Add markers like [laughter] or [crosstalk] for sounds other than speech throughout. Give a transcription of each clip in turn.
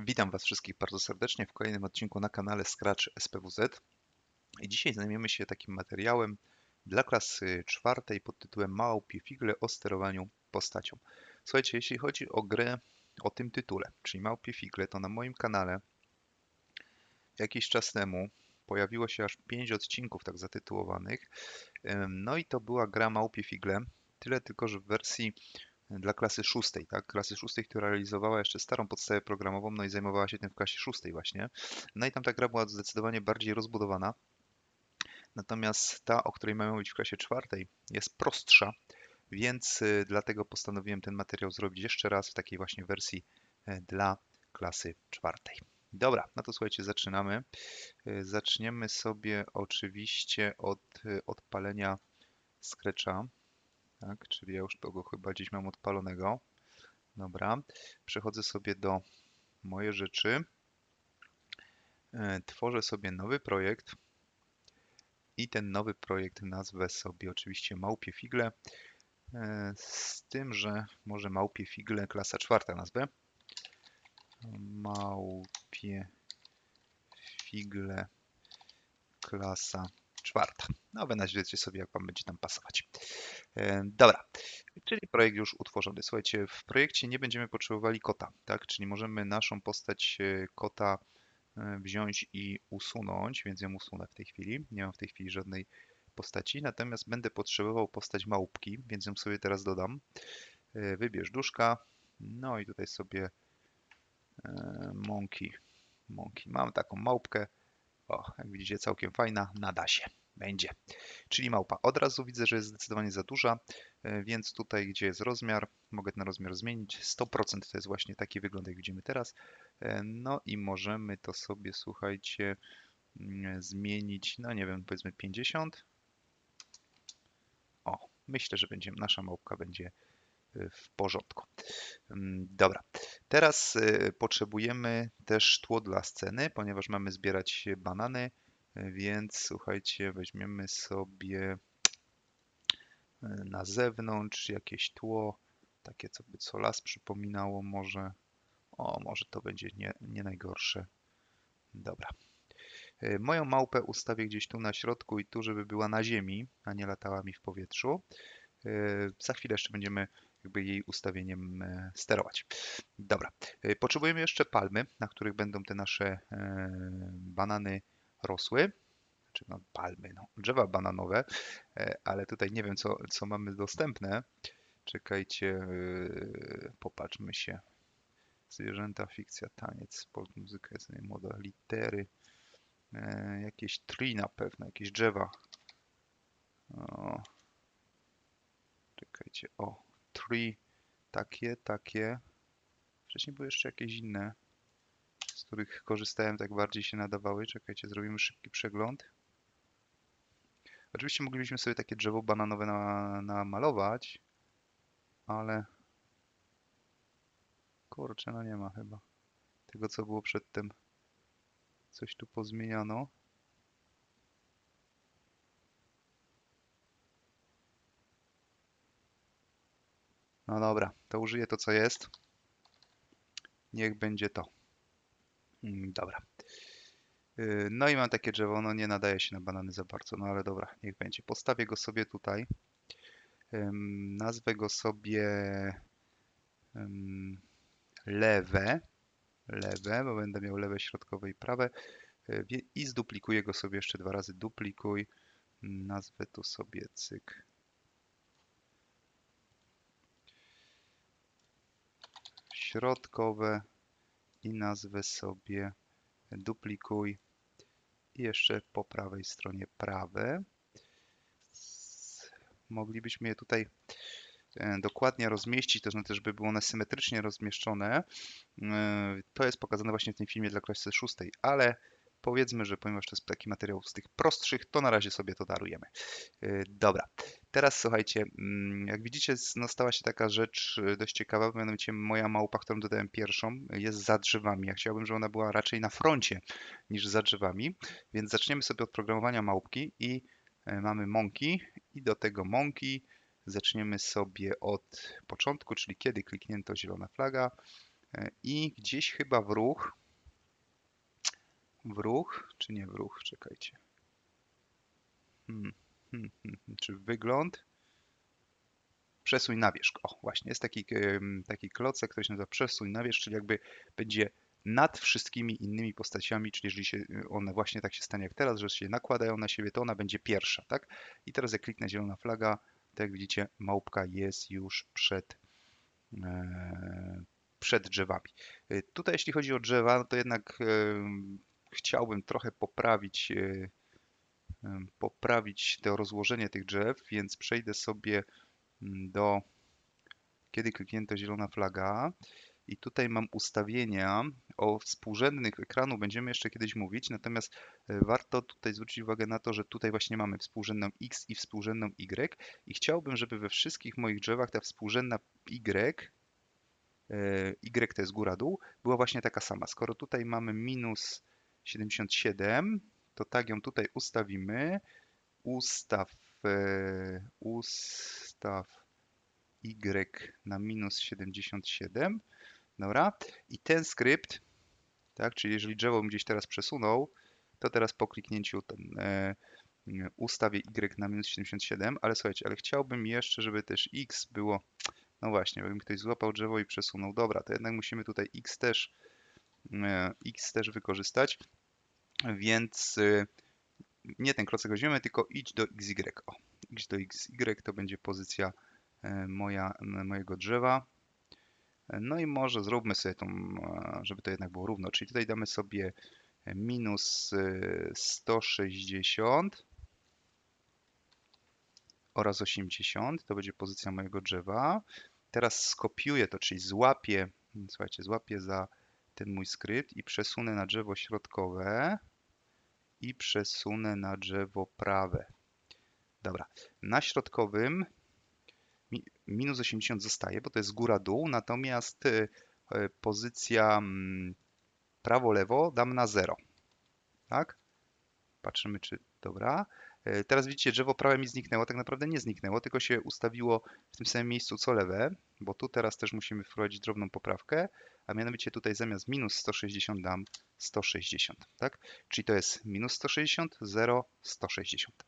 Witam Was wszystkich bardzo serdecznie w kolejnym odcinku na kanale Scratch SPWZ. I dzisiaj zajmiemy się takim materiałem dla klasy czwartej pod tytułem Małpie Figle o sterowaniu postacią. Słuchajcie, jeśli chodzi o grę o tym tytule, czyli Małpie Figle, to na moim kanale jakiś czas temu pojawiło się aż 5 odcinków tak zatytułowanych. No i to była gra Małpie Figle, tyle tylko, że w wersji dla klasy szóstej, tak? Klasy szóstej, która realizowała jeszcze starą podstawę programową, no i zajmowała się tym w klasie szóstej właśnie. No i tam ta gra była zdecydowanie bardziej rozbudowana. Natomiast ta, o której mamy mówić w klasie czwartej, jest prostsza, więc y, dlatego postanowiłem ten materiał zrobić jeszcze raz w takiej właśnie wersji e, dla klasy czwartej. Dobra, no to słuchajcie, zaczynamy. Y, zaczniemy sobie oczywiście od y, odpalenia Scratcha. Tak, czyli ja już tego chyba gdzieś mam odpalonego. Dobra, przechodzę sobie do moje rzeczy. E, tworzę sobie nowy projekt i ten nowy projekt nazwę sobie oczywiście Małpie Figle. E, z tym, że może Małpie Figle klasa czwarta nazwę. Małpie Figle klasa czwarta. No wy nazwiecie sobie, jak wam będzie tam pasować. E, dobra, czyli projekt już utworzony. Słuchajcie, w projekcie nie będziemy potrzebowali kota, tak? Czyli możemy naszą postać e, kota e, wziąć i usunąć, więc ją usunę w tej chwili. Nie mam w tej chwili żadnej postaci, natomiast będę potrzebował postać małpki, więc ją sobie teraz dodam. Wybierz duszka, no i tutaj sobie monkey, monkey. Mam taką małpkę, o, jak widzicie, całkiem fajna, nada się. Będzie. Czyli małpa. Od razu widzę, że jest zdecydowanie za duża, e, więc tutaj, gdzie jest rozmiar, mogę ten rozmiar zmienić. 100% to jest właśnie taki wygląd, jak widzimy teraz. E, no i możemy to sobie, słuchajcie, mm, zmienić, no nie wiem, powiedzmy 50. O, myślę, że będzie, nasza małpka będzie e, w porządku. Mm, dobra, teraz potrzebujemy też tło dla sceny, ponieważ mamy zbierać banany. Więc słuchajcie, weźmiemy sobie e, na zewnątrz jakieś tło, takie co by co las przypominało może. O, może to będzie nie, nie najgorsze. Dobra. E, moją małpę ustawię gdzieś tu na środku i tu, żeby była na ziemi, a nie latała mi w powietrzu. E, za chwilę jeszcze będziemy jakby jej ustawieniem sterować. Dobra. Potrzebujemy jeszcze palmy, na których będą te nasze banany rosły, czy no palmy, no, drzewa bananowe, e, ale tutaj nie wiem, co, co mamy dostępne. Czekajcie, e, popatrzmy się. Zwierzęta, fikcja, taniec, sport, muzyka, jedzenie, moda, litery, e, jakieś tree na pewno, jakieś drzewa. O. Czekajcie, o, tree, takie, takie. Wcześniej były jeszcze jakieś inne których korzystałem, tak bardziej się nadawały. Czekajcie, zrobimy szybki przegląd. Oczywiście moglibyśmy sobie takie drzewo bananowe na, namalować, ale kurczę, no nie ma chyba tego, co było przedtem. Coś tu pozmieniano. No dobra, to użyję to, co jest. Niech będzie to. Mm, dobra. Y, no i mam takie drzewo, no nie nadaje się na banany za bardzo, no ale dobra, niech będzie. Postawię go sobie tutaj. Nazwę go sobie lewe, lewe, bo będę miał lewe, środkowe i prawe y, i zduplikuję go sobie jeszcze dwa razy, duplikuj, nazwę tu sobie cyk. Środkowe, i nazwę sobie duplikuj i jeszcze po prawej stronie prawe. Moglibyśmy je tutaj e, dokładnie rozmieścić, to znaczy, żeby było one symetrycznie rozmieszczone. E, to jest pokazane właśnie w tym filmie dla klasy szóstej, ale powiedzmy, że ponieważ to jest taki materiał z tych prostszych, to na razie sobie to darujemy. E, dobra, teraz słuchajcie, mm, jak widzicie, no stała się taka rzecz e, dość ciekawa, mianowicie moja małpa, którą dodałem pierwszą, jest za drzewami. Ja chciałbym, żeby ona była raczej na froncie niż za drzewami, więc zaczniemy sobie od programowania małpki i e, mamy monkey i do tego monkey zaczniemy sobie od początku, czyli kiedy kliknięto zielona flaga, E, I gdzieś chyba w ruch, w ruch, czy nie w ruch, czekajcie. Hmm, hmm, hmm, hmm, czy wygląd? Przesuń na wierzch. O, właśnie, jest taki, taki klocek, który się nazywa przesuń na wierzch, czyli jakby będzie nad wszystkimi innymi postaciami, czyli jeżeli się y, one właśnie tak się stanie jak teraz, że się nakładają na siebie, to ona będzie pierwsza, tak? I teraz jak kliknę zielona flaga, to jak widzicie, małpka jest już przed, e, przed drzewami. Y, Tutaj jeśli chodzi o drzewa, no to jednak chciałbym trochę poprawić, e, em, poprawić to rozłożenie tych drzew, więc przejdę sobie mm, do kiedy kliknięto zielona flaga. I tutaj mam ustawienia. O współrzędnych ekranu będziemy jeszcze kiedyś mówić, natomiast e, warto tutaj zwrócić uwagę na to, że tutaj właśnie mamy współrzędną X i współrzędną Y. I chciałbym, żeby we wszystkich moich drzewach ta współrzędna Y, e, Y to jest góra-dół, była właśnie taka sama. Skoro tutaj mamy minus 77, to tak ją tutaj ustawimy. Ustaw, e, ustaw Y na minus 77. Dobra. I ten skrypt, tak, czyli jeżeli drzewo bym gdzieś teraz przesunął, to teraz po kliknięciu ten, e, ustawię Y na minus 77, ale słuchajcie, ale chciałbym jeszcze, żeby też X było, no właśnie, jakbym ktoś złapał drzewo i przesunął. Dobra, to jednak musimy tutaj X też, e, X też wykorzystać, więc e, nie ten klocek weźmiemy, tylko idź do XY. O, idź do XY to będzie pozycja e, moja, mojego drzewa. No i może zróbmy sobie tą, e, żeby to jednak było równo, czyli tutaj damy sobie minus e, 160 oraz 80, to będzie pozycja mojego drzewa. Teraz skopiuję to, czyli złapię, słuchajcie, złapię za ten mój skrypt i przesunę na drzewo środkowe i przesunę na drzewo prawe. Dobra, na środkowym mi- minus 80 zostaje, bo to jest góra-dół, natomiast y, y, pozycja mm, prawo-lewo dam na 0. Tak? Patrzymy, czy dobra. E, Teraz widzicie, drzewo prawe mi zniknęło. Tak naprawdę nie zniknęło, tylko się ustawiło w tym samym miejscu co lewe, bo tu teraz też musimy wprowadzić drobną poprawkę, a mianowicie tutaj zamiast minus 160 dam 160, tak? Czyli to jest minus 160, 0, 160.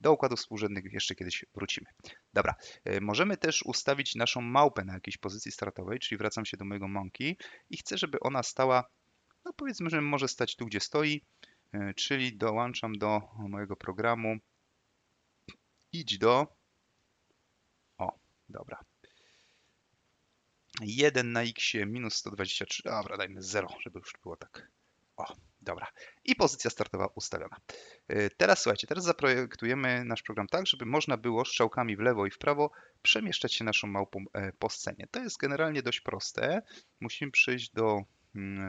Do układów współrzędnych jeszcze kiedyś wrócimy. Dobra, e, możemy też ustawić naszą małpę na jakiejś pozycji startowej, czyli wracam się do mojego monkey i chcę, żeby ona stała, no powiedzmy, że może stać tu, gdzie stoi, czyli dołączam do mojego programu. Idź do. O, dobra. 1 na x minus 123. Dobra, dajmy 0, żeby już było tak. O, dobra. I pozycja startowa ustawiona. E, Teraz słuchajcie, teraz zaprojektujemy nasz program tak, żeby można było strzałkami w lewo i w prawo przemieszczać się naszą małpą e, po scenie. To jest generalnie dość proste. Musimy przejść do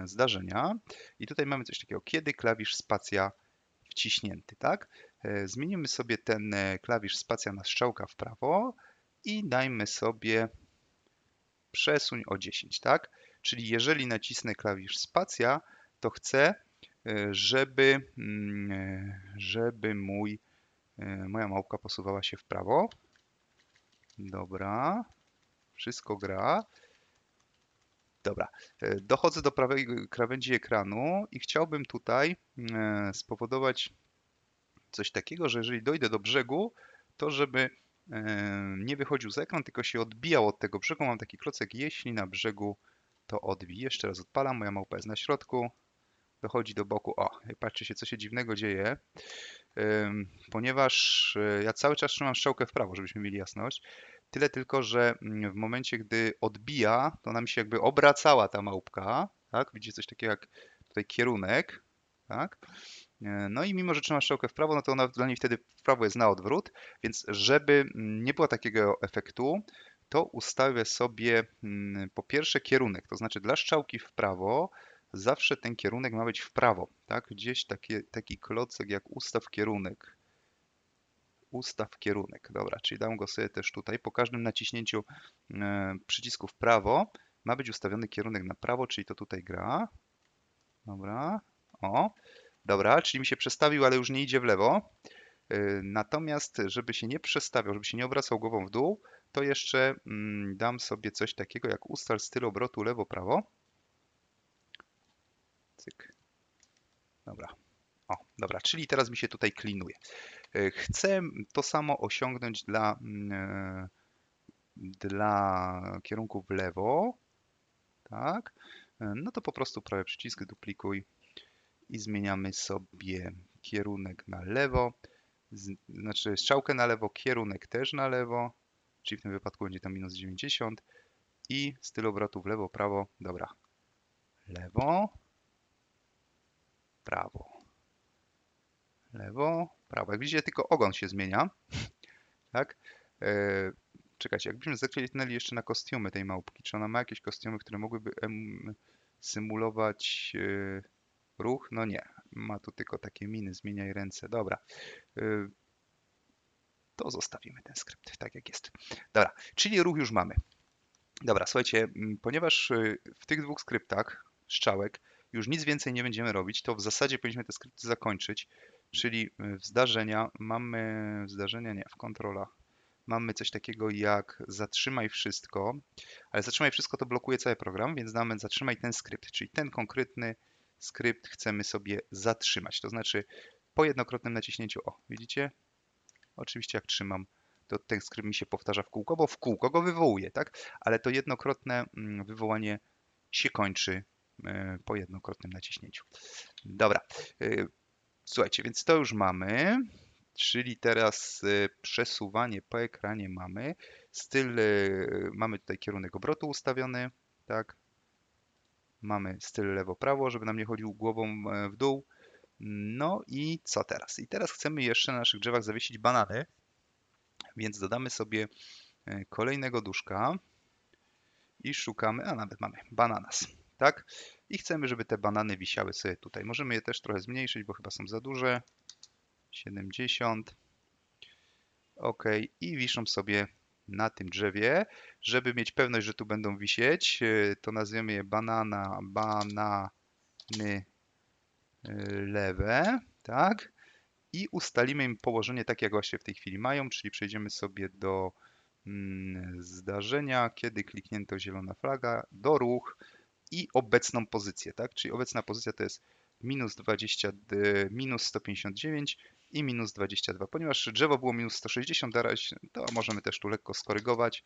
zdarzenia i tutaj mamy coś takiego, kiedy klawisz spacja wciśnięty, tak? E, Zmienimy sobie ten e, klawisz spacja na strzałka w prawo i dajmy sobie przesuń o 10, tak? Czyli jeżeli nacisnę klawisz spacja, to chcę, e, żeby, mm, żeby mój, moja małpka posuwała się w prawo. Dobra, wszystko gra. Dobra, e, dochodzę do prawej krawędzi ekranu i chciałbym tutaj e, spowodować coś takiego, że jeżeli dojdę do brzegu, to żeby e, nie wychodził z ekran, tylko się odbijał od tego brzegu. Mam taki klocek, jeśli na brzegu to odbij. Jeszcze raz odpalam, moja małpa jest na środku, dochodzi do boku. O, patrzcie się, co się dziwnego dzieje, ponieważ ja cały czas trzymam strzałkę w prawo, żebyśmy mieli jasność. Tyle tylko, że mm, w momencie, gdy odbija, to nam się jakby obracała ta małpka, tak? Widzicie coś takiego jak tutaj kierunek, tak? E, No i mimo, że trzyma strzałkę w prawo, no to ona dla niej wtedy w prawo jest na odwrót, więc żeby mm, nie było takiego efektu, to ustawię sobie mm, po pierwsze kierunek, to znaczy dla strzałki w prawo zawsze ten kierunek ma być w prawo, tak? Gdzieś takie, taki klocek jak ustaw kierunek. Ustaw kierunek, dobra, czyli dam go sobie też tutaj. Po każdym naciśnięciu e, przycisku w prawo ma być ustawiony kierunek na prawo, czyli to tutaj gra. Dobra, o, dobra, czyli mi się przestawił, ale już nie idzie w lewo. E, Natomiast, żeby się nie przestawiał, żeby się nie obracał głową w dół, to jeszcze mm, dam sobie coś takiego jak ustal styl obrotu lewo-prawo. Cyk. Dobra. O, dobra, czyli teraz mi się tutaj klinuje. E, Chcę to samo osiągnąć dla, mm, e, dla kierunku w lewo. Tak. E, No to po prostu prawy przycisk, duplikuj i zmieniamy sobie kierunek na lewo. Znaczy strzałkę na lewo, kierunek też na lewo, czyli w tym wypadku będzie to minus 90 i styl obrotu w lewo, prawo, dobra. Lewo, prawo, lewo, prawo. Jak widzicie, tylko ogon się zmienia, [laughs] tak? E, czekajcie, jakbyśmy zakliknęli jeszcze na kostiumy tej małpki, czy ona ma jakieś kostiumy, które mogłyby em, symulować e, ruch? No nie, ma tu tylko takie miny, zmieniaj ręce, dobra. E, to zostawimy ten skrypt tak jak jest. Dobra, czyli ruch już mamy. Dobra, słuchajcie, ponieważ y, w tych dwóch skryptach strzałek już nic więcej nie będziemy robić, to w zasadzie powinniśmy te skrypty zakończyć, czyli y, w zdarzenia mamy, w zdarzenia nie, w kontrolach mamy coś takiego jak zatrzymaj wszystko, ale zatrzymaj wszystko to blokuje cały program, więc damy zatrzymaj ten skrypt, czyli ten konkretny skrypt chcemy sobie zatrzymać, to znaczy po jednokrotnym naciśnięciu, o widzicie, oczywiście jak trzymam to ten skrypt mi się powtarza w kółko, bo w kółko go wywołuje, tak? Ale to jednokrotne mm, wywołanie się kończy e, po jednokrotnym naciśnięciu. Dobra, e, słuchajcie, więc to już mamy, czyli teraz e, przesuwanie po ekranie mamy, styl, mamy tutaj kierunek obrotu ustawiony, tak? Mamy styl lewo-prawo, żeby nam nie chodził głową w dół. No i co teraz? I teraz chcemy jeszcze na naszych drzewach zawiesić banany, więc dodamy sobie e, kolejnego duszka i szukamy, a nawet mamy bananas, tak? I chcemy, żeby te banany wisiały sobie tutaj. Możemy je też trochę zmniejszyć, bo chyba są za duże. 70. OK. I wiszą sobie na tym drzewie. Żeby mieć pewność, że tu będą wisieć, e, to nazwiemy je banana, banany e, lewe, tak? i ustalimy im położenie takie, jak właśnie w tej chwili mają, czyli przejdziemy sobie do mm, zdarzenia, kiedy kliknięto zielona flaga, do ruch i obecną pozycję, tak? Czyli obecna pozycja to jest minus 20, minus 159 i minus 22. Ponieważ drzewo było minus 160, to możemy też tu lekko skorygować.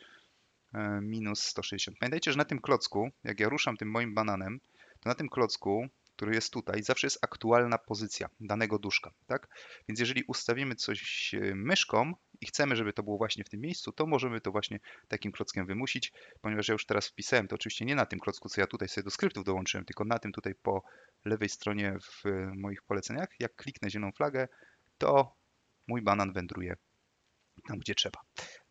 E, minus 160. Pamiętajcie, że na tym klocku, jak ja ruszam tym moim bananem, to na tym klocku który jest tutaj, zawsze jest aktualna pozycja danego duszka, tak? Więc jeżeli ustawimy coś e, myszką i chcemy, żeby to było właśnie w tym miejscu, to możemy to właśnie takim klockiem wymusić, ponieważ ja już teraz wpisałem to oczywiście nie na tym klocku, co ja tutaj sobie do skryptów dołączyłem, tylko na tym tutaj po lewej stronie w e, moich poleceniach. Jak kliknę zieloną flagę, to mój banan wędruje tam, gdzie trzeba.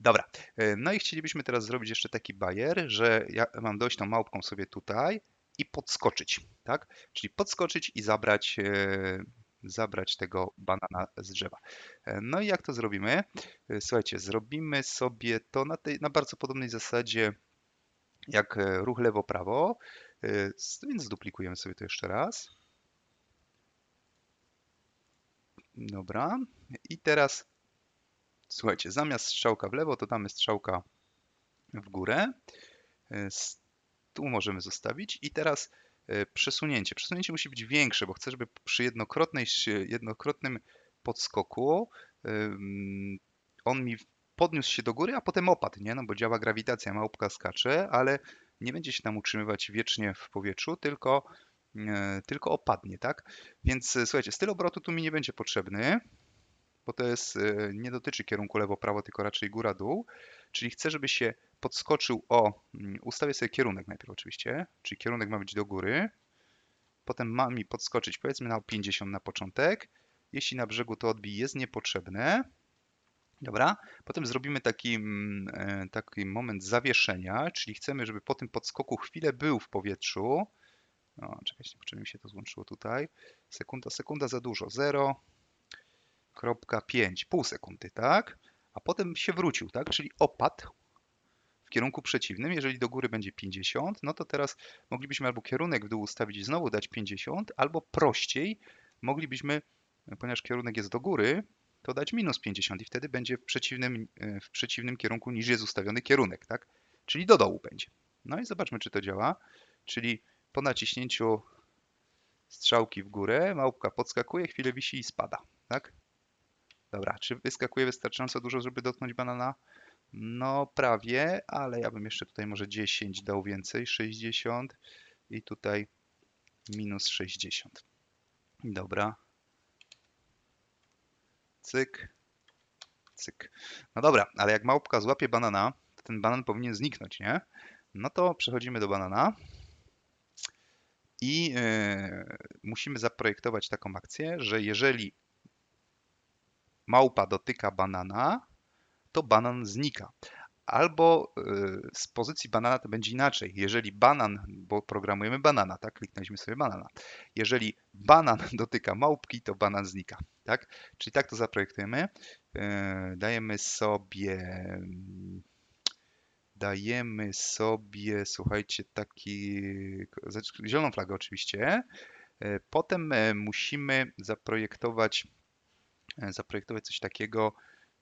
Dobra, e, no i chcielibyśmy teraz zrobić jeszcze taki bajer, że ja mam dojść tą małpką sobie tutaj, i podskoczyć, tak? Czyli podskoczyć i zabrać, e, zabrać tego banana z drzewa. E, no i jak to zrobimy? E, słuchajcie, zrobimy sobie to na, tej, na bardzo podobnej zasadzie jak ruch lewo-prawo, więc zduplikujemy sobie to jeszcze raz. Dobra. I teraz słuchajcie, zamiast strzałka w lewo, to damy strzałka w górę tu możemy zostawić i teraz e, przesunięcie. Przesunięcie musi być większe, bo chcę, żeby przy jednokrotnej, jednokrotnym podskoku on mi podniósł się do góry, a potem opadł, nie? No bo działa grawitacja, małpka skacze, ale nie będzie się tam utrzymywać wiecznie w powietrzu, tylko, e, tylko opadnie, tak? Więc e, słuchajcie, styl obrotu tu mi nie będzie potrzebny, bo to jest, nie dotyczy kierunku lewo-prawo, tylko raczej góra-dół, czyli chcę, żeby się podskoczył o, mm, ustawię sobie kierunek najpierw oczywiście, czyli kierunek ma być do góry, potem ma mi podskoczyć powiedzmy na 50 na początek, jeśli na brzegu to odbij jest niepotrzebne, Dobra, potem zrobimy taki, mm, e, taki moment zawieszenia, czyli chcemy, żeby po tym podskoku chwilę był w powietrzu. O, czekajcie, czym mi się to złączyło tutaj. Sekunda, sekunda za dużo. 0,5, pół sekundy, tak? A potem się wrócił, tak? Czyli opadł w kierunku przeciwnym. Jeżeli do góry będzie 50, no to teraz moglibyśmy albo kierunek w dół ustawić i znowu dać 50, albo prościej moglibyśmy, ponieważ kierunek jest do góry, to dać minus 50 i wtedy będzie w przeciwnym, e, w przeciwnym kierunku niż jest ustawiony kierunek, tak? Czyli do dołu będzie. No i zobaczmy, czy to działa. Czyli po naciśnięciu Strzałki w górę, małpka podskakuje, chwilę wisi i spada, tak? Dobra, czy wyskakuje wystarczająco dużo, żeby dotknąć banana? No prawie, ale ja bym jeszcze tutaj może 10 dał więcej, 60 i tutaj minus 60. Dobra. Cyk, cyk. No dobra, ale jak małpka złapie banana, to ten banan powinien zniknąć, nie? No to przechodzimy do banana i yy, musimy zaprojektować taką akcję, że jeżeli małpa dotyka banana, to banan znika. Albo y, z pozycji banana to będzie inaczej. Jeżeli banan, bo programujemy banana, tak? Kliknęliśmy sobie banana. Jeżeli banan [laughs] dotyka małpki, to banan znika, tak? Czyli tak to zaprojektujemy. Y, dajemy sobie dajemy sobie, słuchajcie, taki zieloną flagę oczywiście. Y, potem musimy zaprojektować zaprojektować coś takiego,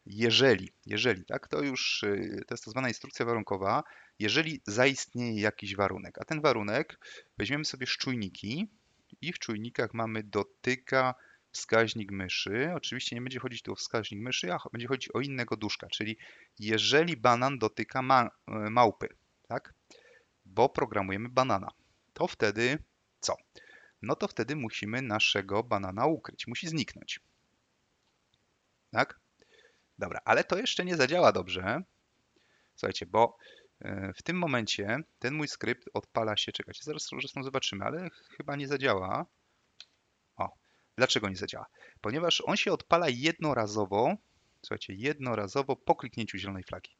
jeżeli, jeżeli, tak, to już y, to jest tak zwana instrukcja warunkowa, jeżeli zaistnieje jakiś warunek, a ten warunek weźmiemy sobie szczujniki i w czujnikach mamy dotyka wskaźnik myszy. Oczywiście nie będzie chodzić tu o wskaźnik myszy, a będzie chodzić o innego duszka, czyli jeżeli banan dotyka ma y, małpy, tak, bo programujemy banana, to wtedy co? No to wtedy musimy naszego banana ukryć, musi zniknąć. Tak? Dobra, ale to jeszcze nie zadziała dobrze. Słuchajcie, bo e, w tym momencie ten mój skrypt odpala się, czekajcie, zaraz zresztą zobaczymy, ale chyba nie zadziała. O, dlaczego nie zadziała? Ponieważ on się odpala jednorazowo, słuchajcie, jednorazowo po kliknięciu zielonej flagi.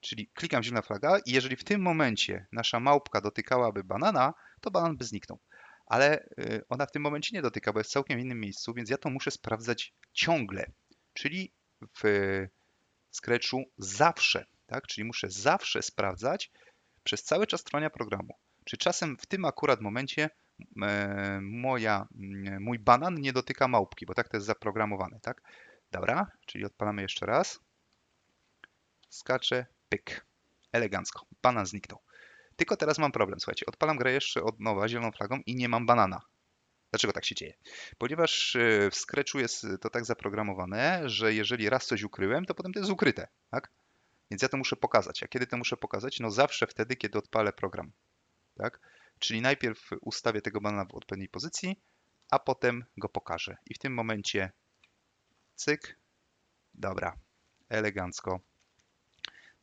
Czyli klikam zielona flaga i jeżeli w tym momencie nasza małpka dotykałaby banana, to banan by zniknął. Ale e, ona w tym momencie nie dotyka, bo jest w całkiem innym miejscu, więc ja to muszę sprawdzać ciągle. Czyli w Scratchu zawsze, tak? Czyli muszę zawsze sprawdzać przez cały czas trwania programu. Czy czasem w tym akurat momencie e, moja, mój banan nie dotyka małpki, bo tak to jest zaprogramowane, tak? Dobra, czyli odpalamy jeszcze raz. Skaczę, pyk. Elegancko. Banan zniknął. Tylko teraz mam problem, słuchajcie. Odpalam grę jeszcze od nowa zieloną flagą i nie mam banana. Dlaczego tak się dzieje? Ponieważ e, w Scratchu jest to tak zaprogramowane, że jeżeli raz coś ukryłem, to potem to jest ukryte, tak? Więc ja to muszę pokazać. A kiedy to muszę pokazać? No zawsze wtedy, kiedy odpalę program, tak? Czyli najpierw ustawię tego banana w odpowiedniej pozycji, a potem go pokażę. I w tym momencie cyk, dobra, elegancko.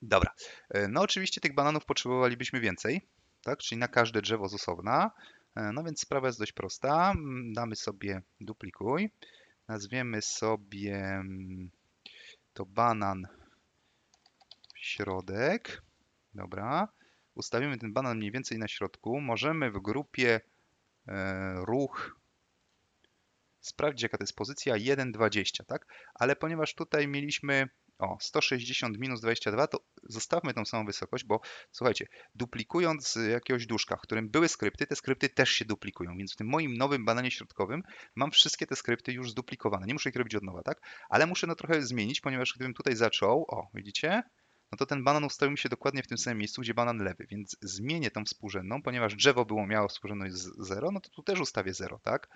Dobra, e, no oczywiście tych bananów potrzebowalibyśmy więcej, tak? Czyli na każde drzewo z osobna. E, no więc sprawa jest dość prosta. Mm, damy sobie duplikuj. Nazwiemy sobie mm, to banan środek. Dobra. Ustawimy ten banan mniej więcej na środku. Możemy w grupie e, ruch sprawdzić jaka to jest pozycja 1,20, tak? Ale ponieważ tutaj mieliśmy o, 160 minus 22, to zostawmy tą samą wysokość, bo słuchajcie, duplikując jakiegoś duszka, w którym były skrypty, te skrypty też się duplikują, więc w tym moim nowym bananie środkowym mam wszystkie te skrypty już zduplikowane. Nie muszę ich robić od nowa, tak? Ale muszę no trochę zmienić, ponieważ gdybym tutaj zaczął, o, widzicie? No to ten banan ustawił mi się dokładnie w tym samym miejscu, gdzie banan lewy, więc zmienię tą współrzędną, ponieważ drzewo było miało współrzędność 0, no to tu też ustawię 0, tak?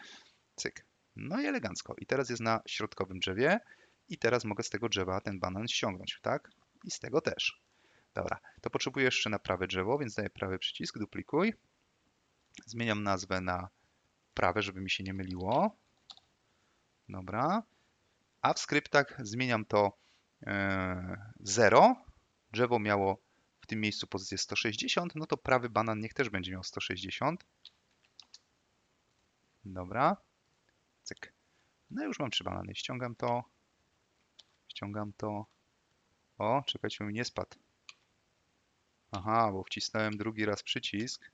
Cyk. No i elegancko. I teraz jest na środkowym drzewie. I teraz mogę z tego drzewa ten banan ściągnąć, tak? I z tego też. Dobra, to potrzebuję jeszcze na prawe drzewo, więc daję prawy przycisk, duplikuj. Zmieniam nazwę na prawe, żeby mi się nie myliło. Dobra. A w skryptach zmieniam to 0. E, drzewo miało w tym miejscu pozycję 160, no to prawy banan niech też będzie miał 160. Dobra. Cyk. No już mam trzy banany. Ściągam to. Ściągam to. O, czekajcie, mi nie spadł. Aha, bo wcisnąłem drugi raz przycisk.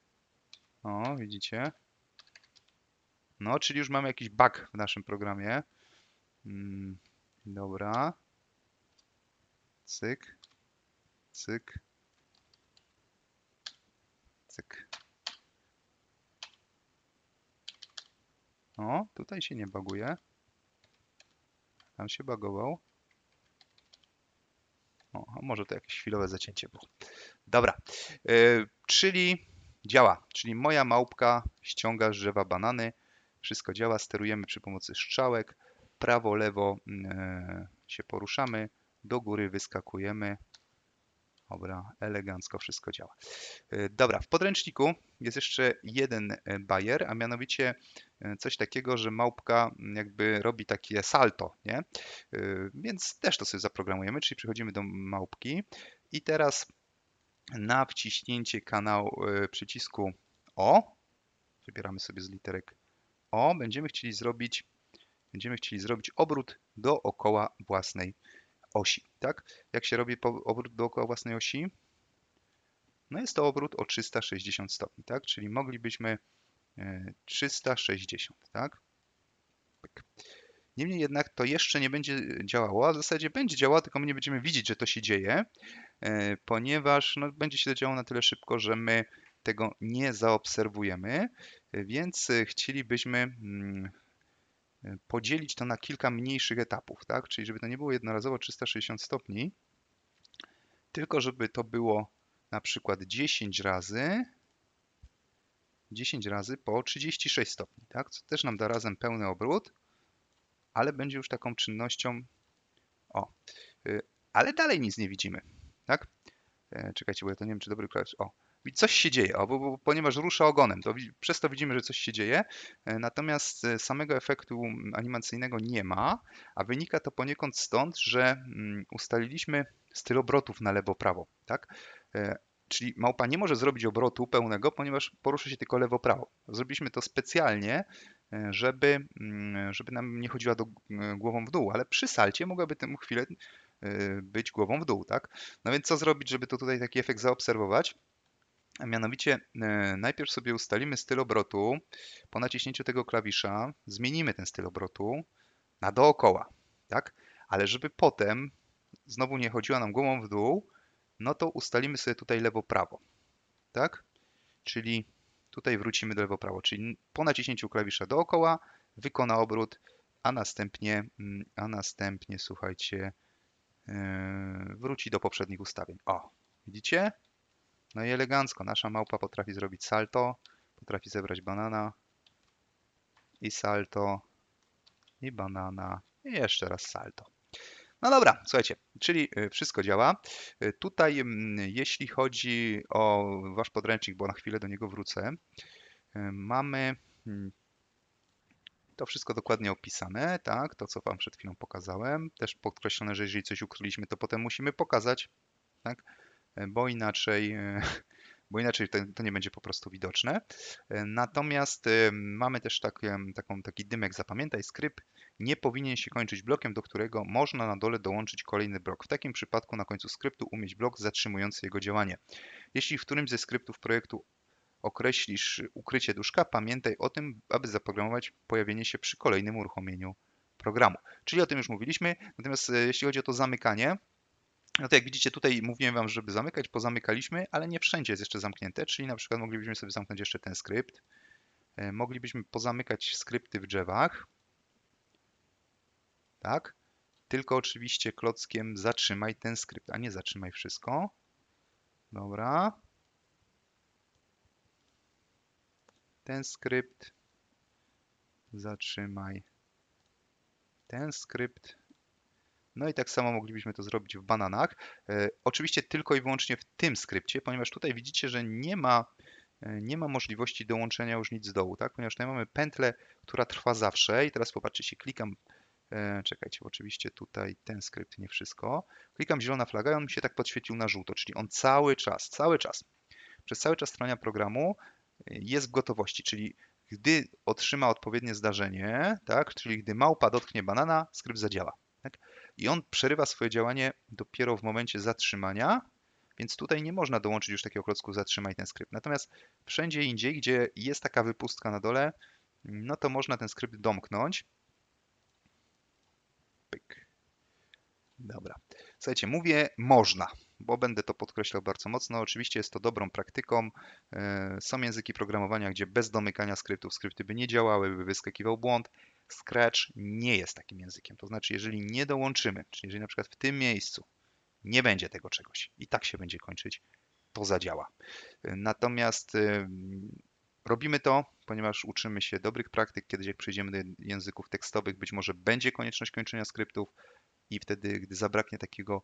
O, widzicie? No, czyli już mamy jakiś bug w naszym programie. Hmm, dobra. Cyk. Cyk. Cyk. O, tutaj się nie baguje. Tam się bagował. O, może to jakieś chwilowe zacięcie było. Dobra, yy, czyli działa, czyli moja małpka ściąga z drzewa banany Wszystko działa, sterujemy przy pomocy strzałek, prawo, lewo e, się poruszamy, do góry wyskakujemy. Dobra, elegancko wszystko działa. E, dobra, w podręczniku jest jeszcze jeden e, bajer, a mianowicie coś takiego, że małpka jakby robi takie salto, nie? Więc też to sobie zaprogramujemy, czyli przechodzimy do małpki i teraz na wciśnięcie kanału przycisku O, wybieramy sobie z literek O, będziemy chcieli zrobić będziemy chcieli zrobić obrót dookoła własnej osi. Tak? Jak się robi obrót dookoła własnej osi? No jest to obrót o 360 stopni, tak? Czyli moglibyśmy 360, e, tak? Niemniej jednak to jeszcze nie będzie działało, a w zasadzie będzie działało, tylko my nie będziemy widzieć, że to się dzieje, e, ponieważ no, będzie się to działo na tyle szybko, że my tego nie zaobserwujemy, więc chcielibyśmy mm, podzielić to na kilka mniejszych etapów, tak? Czyli żeby to nie było jednorazowo 360 stopni, tylko żeby to było na przykład 10 razy 10 razy po 36 stopni, tak? Co też nam da razem pełny obrót, ale będzie już taką czynnością o, y, ale dalej nic nie widzimy, tak? E, czekajcie, bo ja to nie wiem, czy dobry klawisz. O, coś się dzieje, o, bo, bo, ponieważ rusza ogonem, to przez to widzimy, że coś się dzieje, e, natomiast e, samego efektu animacyjnego nie ma, a wynika to poniekąd stąd, że mm, ustaliliśmy styl obrotów na lewo-prawo, tak? E, czyli małpa nie może zrobić obrotu pełnego, ponieważ porusza się tylko lewo-prawo. Zrobiliśmy to specjalnie, żeby, mm, żeby nam nie chodziła do, głową w dół, ale przy salcie mogłaby tę chwilę być głową w dół, tak? No więc co zrobić, żeby to tutaj taki efekt zaobserwować? A mianowicie e, najpierw sobie ustalimy styl obrotu. Po naciśnięciu tego klawisza zmienimy ten styl obrotu na dookoła, tak? Ale żeby potem znowu nie chodziła nam głową w dół, no to ustalimy sobie tutaj lewo-prawo, tak? Czyli tutaj wrócimy do lewo-prawo, czyli po naciśnięciu klawisza dookoła wykona obrót, a następnie, mm, a następnie słuchajcie, yy, wróci do poprzednich ustawień. O, widzicie? No i elegancko, nasza małpa potrafi zrobić salto, potrafi zebrać banana i salto i banana i jeszcze raz salto. No dobra, słuchajcie, czyli y, wszystko działa. Y, tutaj, mm, jeśli chodzi o wasz podręcznik, bo na chwilę do niego wrócę, y, mamy mm, to wszystko dokładnie opisane, tak, to co wam przed chwilą pokazałem. Też podkreślone, że jeżeli coś ukryliśmy, to potem musimy pokazać, tak, bo inaczej, [laughs] bo inaczej to, nie będzie po prostu widoczne. Natomiast mamy też taki, taką, taki dymek, zapamiętaj, skrypt nie powinien się kończyć blokiem, do którego można na dole dołączyć kolejny blok. W takim przypadku na końcu skryptu umieść blok zatrzymujący jego działanie. Jeśli w którymś ze skryptów projektu określisz ukrycie duszka, pamiętaj o tym, aby zaprogramować pojawienie się przy kolejnym uruchomieniu programu. Czyli o tym już mówiliśmy, natomiast e, jeśli chodzi o to zamykanie, no to jak widzicie tutaj mówiłem Wam, żeby zamykać, pozamykaliśmy, ale nie wszędzie jest jeszcze zamknięte, czyli na przykład moglibyśmy sobie zamknąć jeszcze ten skrypt. E, moglibyśmy pozamykać skrypty w drzewach. Tak? Tylko oczywiście klockiem zatrzymaj ten skrypt, a nie zatrzymaj wszystko. Dobra. Ten skrypt. Zatrzymaj ten skrypt no i tak samo moglibyśmy to zrobić w bananach. E, oczywiście tylko i wyłącznie w tym skrypcie, ponieważ tutaj widzicie, że nie ma, e, nie ma możliwości dołączenia już nic z dołu, tak? ponieważ tutaj mamy pętlę, która trwa zawsze i teraz popatrzcie, klikam, e, czekajcie, oczywiście tutaj ten skrypt, nie wszystko, klikam zielona flaga i on mi się tak podświecił na żółto, czyli on cały czas, cały czas, przez cały czas trwania programu jest w gotowości, czyli gdy otrzyma odpowiednie zdarzenie, tak, czyli gdy małpa dotknie banana, skrypt zadziała. Tak? I on przerywa swoje działanie dopiero w momencie zatrzymania, więc tutaj nie można dołączyć już takiego klocku zatrzymaj ten skrypt. Natomiast wszędzie indziej, gdzie jest taka wypustka na dole, no to można ten skrypt domknąć. Pyk. Dobra. Słuchajcie, mówię można, bo będę to podkreślał bardzo mocno. Oczywiście jest to dobrą praktyką. E, są języki programowania, gdzie bez domykania skryptów skrypty by nie działały, by wyskakiwał błąd. Scratch nie jest takim językiem. To znaczy, jeżeli nie dołączymy, czyli jeżeli na przykład w tym miejscu nie będzie tego czegoś i tak się będzie kończyć, to zadziała. Natomiast Robimy to, ponieważ uczymy się dobrych praktyk. Kiedyś jak przejdziemy do języków tekstowych, być może będzie konieczność kończenia skryptów i wtedy, gdy zabraknie takiego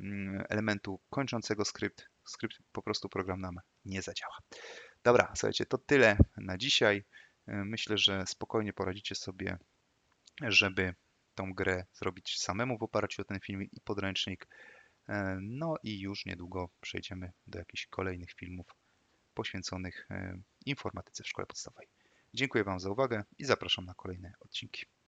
mm, elementu kończącego skrypt, skrypt po prostu program nam nie zadziała. Dobra, słuchajcie, to tyle na dzisiaj. Myślę, że spokojnie poradzicie sobie, żeby tą grę zrobić samemu w oparciu o ten film i podręcznik. E, no i już niedługo przejdziemy do jakichś kolejnych filmów poświęconych e, informatyce w szkole podstawowej. Dziękuję Wam za uwagę i zapraszam na kolejne odcinki.